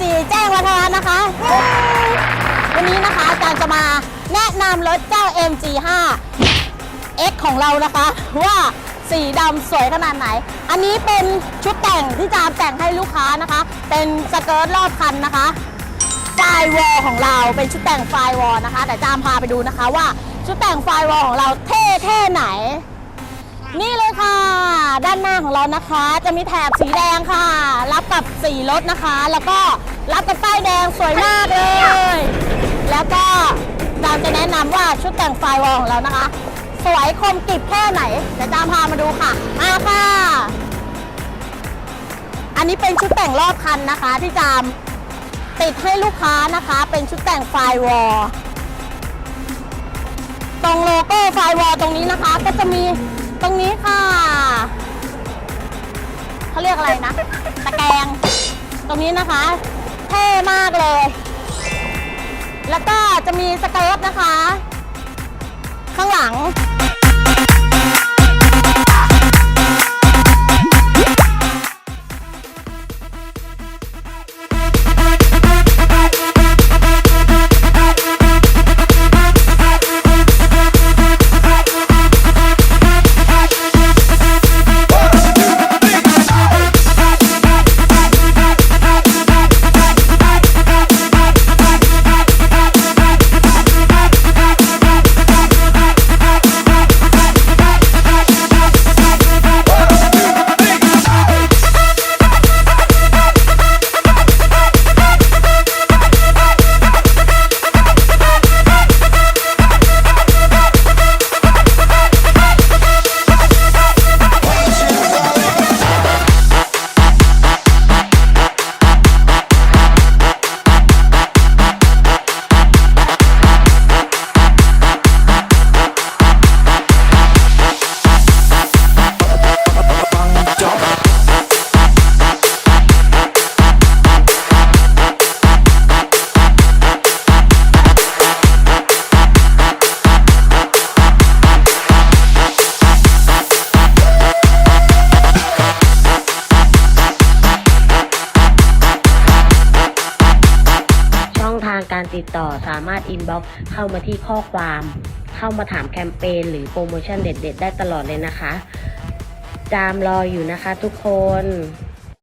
จีแจ้งวัฒนะนะคะ วันนี้นะคะอาจารย์จะมาแนะนำรถเจ้า MG5 X ของเรานะคะ ว่าสีดำสวยขนาดไหน อันนี้เป็นชุดแต่งที่จามแต่งให้ลูกค้านะคะ เป็นสเกิร์ตรอบคันนะคะไฟวอลของเราเป็นชุดแต่งไฟวอลนะคะ แต่จามพาไปดูนะคะว่าชุดแต่งไฟวอลของเราเท่เท่ไหน นี่เลยค่ะ ด้านหน้าของเรานะคะ จะมีแถบสีแดงค่ะ รับกับสีรถนะคะ แล้วก็รับกับป้ายแดงสวยมากเลย แล้วก็จามจะแนะนำว่าชุดแต่งไฟวอลของเรานะคะ สวยคมกริบแค่ไหนเดี๋ยวจามพามาดูค่ะมาค่ะ อันนี้เป็นชุดแต่งรอบคันนะคะ ที่จามติดให้ลูกค้านะคะ เป็นชุดแต่งไฟวอลตรงโลโก้ไฟวอลตรงนี้นะคะ ก็จะมีตรงนี้ค่ะ เขาเรียกอะไรนะ ตะแกรงตรงนี้นะคะเท่มากเลย แล้วก็จะมีสเกิร์ตนะคะ ข้างหลังช่องทาง การติดต่อสามารถอินบ็อกซ์เข้ามาที่ข้อความ เข้ามาถามแคมเปญหรือโปรโมชั่นเด็ด ๆ ได้ตลอดเลยนะคะ จามรออยู่นะคะทุกคน